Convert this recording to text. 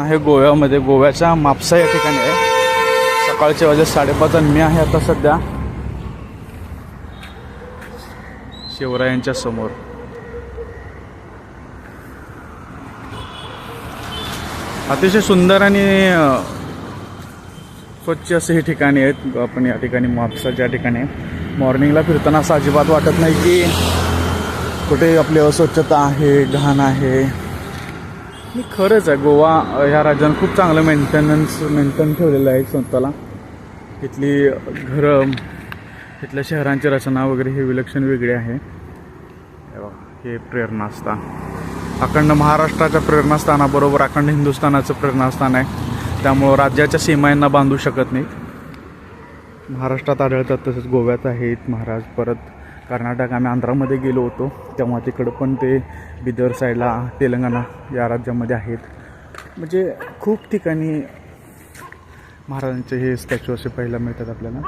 आहे गोव्यामध्ये गोव्याच्या मापसा या ठिकाणी आहे. सकाळचे वाजे साडेपाच आणि मी आहे आता सध्या शिवरायांच्या समोर. अतिशय सुंदर आणि स्वच्छ असे हे ठिकाणी आहेत. आपण या ठिकाणी म्हापसाच्या ठिकाणी मॉर्निंगला फिरताना असं अजिबात वाटत नाही की कुठे आपली अस्वच्छता आहे घाण आहे. हे खरंच आहे गोवा ह्या राज्यानं खूप चांगलं मेंटेनन्स मेंटेन ठेवलेलं आहे स्वतःला तिथली घरं तिथल्या शहरांची रचना वगैरे हे विलक्षण वेगळी आहे. हे प्रेरणास्थान. अखंड महाराष्ट्राच्या प्रेरणास्थानाबरोबर अखंड हिंदुस्थानाचं प्रेरणास्थान आहे. त्यामुळं राज्याच्या सीमांना बांधू शकत नाही. महाराष्ट्रात आढळतात तसंच गोव्यात आहेत महाराज परत. कर्नाटक आम्ही आंध्रामध्ये गेलो होतो तेव्हा तिकडं पण ते बिदर साईडला तेलंगणा या राज्यामध्ये आहेत. म्हणजे खूप ठिकाणी महाराजांचे हे स्टॅच्यू असे पाहायला मिळतात आपल्याला.